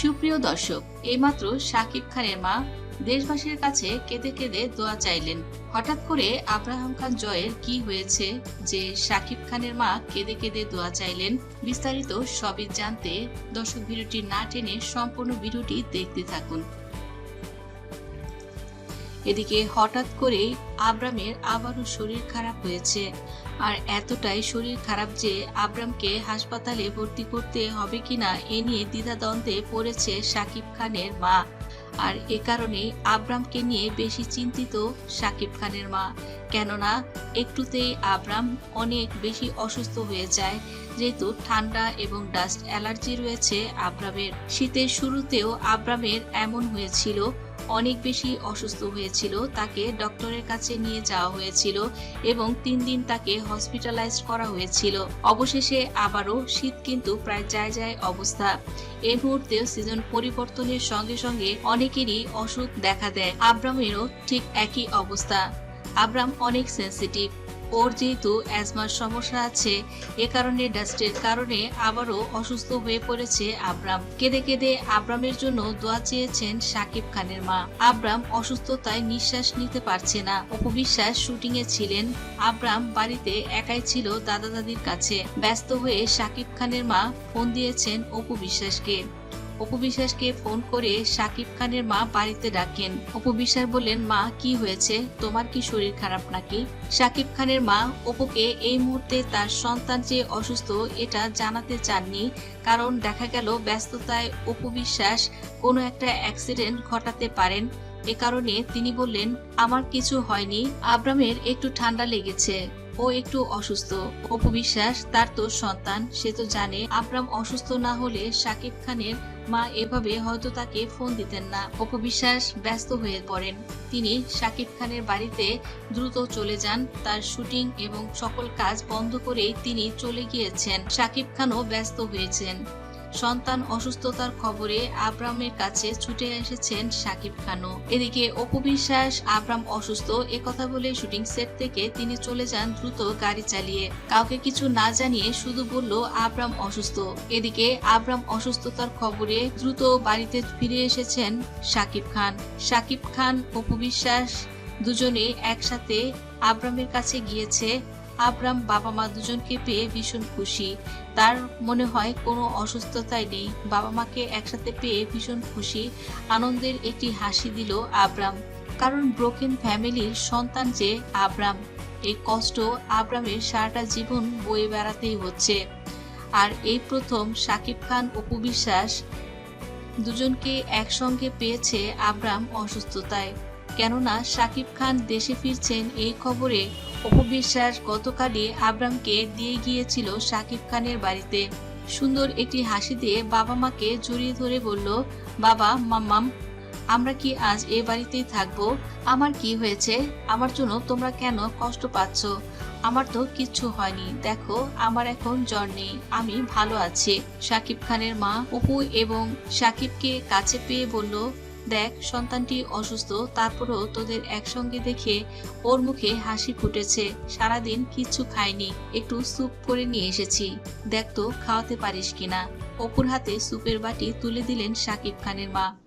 সুপ্রিয় দর্শক, এইমাত্র শাকিব খানের মা দেশবাসীর কাছে কেঁদে কেঁদে দোয়া চাইলেন। হঠাৎ করে আব্রাহাম খান জয়ের কি হয়েছে যে শাকিব খানের মা কেঁদে কেঁদে দোয়া চাইলেন, বিস্তারিত সবই জানতে দর্শক ভিডিওটি না টেনে সম্পূর্ণ ভিডিওটি দেখতে থাকুন। এদিকে হঠাৎ করে আব্রামের আবারও শরীর খারাপ হয়েছে। আর এতটাই শরীর খারাপ যে আব্রামকে হাসপাতালে ভর্তি করতে হবে কিনা এ নিয়ে দ্বিধাদ্বন্দ্বে পড়েছে শাকিব খানের মা। আর এ কারণেই আব্রামকে নিয়ে বেশি চিন্তিত শাকিব খানের মা। কেননা একটুতেই আব্রাম অনেক বেশি অসুস্থ হয়ে যায়, যেহেতু ঠান্ডা এবং ডাস্ট অ্যালার্জি রয়েছে আব্রামের। শীতের শুরুতেও আব্রামের এমন হয়েছিল অনেক বেশি অসুস্থ হয়েছিল, তাকে ডক্টরের কাছে নিয়ে যাওয়া হয়েছিল এবং তিন দিন তাকে হসপিটালাইজড করা হয়েছিল। অবশেষে আবারও শীত কিন্তু প্রায় যায় যায় অবস্থা। এই মুহূর্তে সিজন পরিবর্তনের সঙ্গে সঙ্গে অনেকেরই অসুখ দেখা দেয়। আব্রামেরও ঠিক একই অবস্থা। আব্রাম অনেক সেন্সিটিভ ওর যেহেতু অ্যাজমার সমস্যা আছে, এ কারণে ডাস্টের কারণে আবারও অসুস্থ হয়ে পড়েছে আব্রাম। কেঁদে কেঁদে আব্রামের জন্য দোয়া চেয়েছেন সাকিব খানের মা। আব্রাম অসুস্থতায় নিঃশ্বাস নিতে পারছে না। অপবিশ্বাস শুটিং এ ছিলেন। আব্রাম বাড়িতে একাই ছিল দাদা দাদির কাছে। ব্যস্ত হয়ে সাকিব খানের মা ফোন দিয়েছেন অপু বিশ্বাসকে। অপু বিশ্বাসকে ফোন করে সাকিব খানের মা বাড়িতে ডাকেন। অপু বিশ্বাস বললেন, মা, কি হয়েছে? তোমার কি শরীর খারাপ নাকি? সাকিব খানের মা অপুকে এই মুহূর্তে তার সন্তান যে অসুস্থ, এটা জানাতে চাননি। কারণ দেখা গেল, ব্যস্ততায় অপু বিশ্বাস কোনো একটা অ্যাক্সিডেন্ট ঘটাতে পারেন। এ কারণে তিনি বললেন, আমার কিছু হয়নি। আব্রামের একটু ঠান্ডা লেগেছে। ও একটু অসুস্থ। অপু বিশ্বাস তার তো সন্তান, সে তো জানে। আব্রাম অসুস্থ না হলে সাকিব খানের মা এভাবে হয়তো তাকে ফোন দিতেন না। অপু বিশ্বাস ব্যস্ত হয়ে পড়েন। তিনি সাকিব খানের বাড়িতে দ্রুত চলে যান। তার শুটিং এবং সকল কাজ বন্ধ করেই তিনি চলে গিয়েছেন। সাকিব খানও ব্যস্ত হয়েছেন। সন্তান অসুস্থতার খবরে আব্রামের কাছে ছুটে এসেছেন সাকিব খানও। এদিকে অপু বিশ্বাস আব্রাম অসুস্থ কথা বলে শুটিং সেট থেকে তিনি চলে যান দ্রুত গাড়ি চালিয়ে। কাউকে কিছু না জানিয়ে শুধু বলল আব্রাম অসুস্থ। এদিকে আব্রাম অসুস্থতার খবরে দ্রুত বাড়িতে ফিরে এসেছেন সাকিব খান। সাকিব খান, অপু বিশ্বাস দুজনে একসাথে আব্রামের কাছে গিয়েছে আব্রাম বাবা মা দুজনকে পেয়ে ভীষণ খুশি। তার মনে হয় কোনো অসুস্থতাই নেই। বাবা মাকে একসাথে পেয়ে ভীষণ খুশি। আনন্দের একটি হাসি দিল আব্রাম। কারণ ব্রোকেন ফ্যামিলির সন্তান যে আব্রাম। এই কষ্ট আব্রামের সারাটা জীবন বয়ে বেড়াতেই হচ্ছে। আর এই প্রথম সাকিব খান অপু বিশ্বাস দুজনকে একসঙ্গে পেয়েছে আব্রাম অসুস্থতায়। কেননা সাকিব খান দেশে ফিরছেন এই খবরে অপবিশ্বাস গতকালই আব্রামকে দিয়ে গিয়েছিল সাকিব খানের বাড়িতে। সুন্দর একটি হাসি দিয়ে বাবা মাকে জড়িয়ে ধরে বলল, বাবা, মাম্মাম, আমরা কি আজ এ বাড়িতেই থাকব? আমার কি হয়েছে? আমার জন্য তোমরা কেন কষ্ট পাচ্ছ? আমার তো কিচ্ছু হয়নি। দেখো, আমার এখন জ্বর নেই। আমি ভালো আছি। সাকিব খানের মা অপু এবং সাকিবকে কাছে পেয়ে বলল দেখ, সন্তানটি অসুস্থ, তারপরও তোদের একসঙ্গে দেখে ওর মুখে হাসি ফুটেছে। সারাদিন কিচ্ছু খায়নি একটু স্যুপ করে নিয়ে এসেছি। দেখ তো, খাওয়াতে পারিস কিনা। অপুর হাতে স্যুপের বাটি তুলে দিলেন সাকিব খানের মা।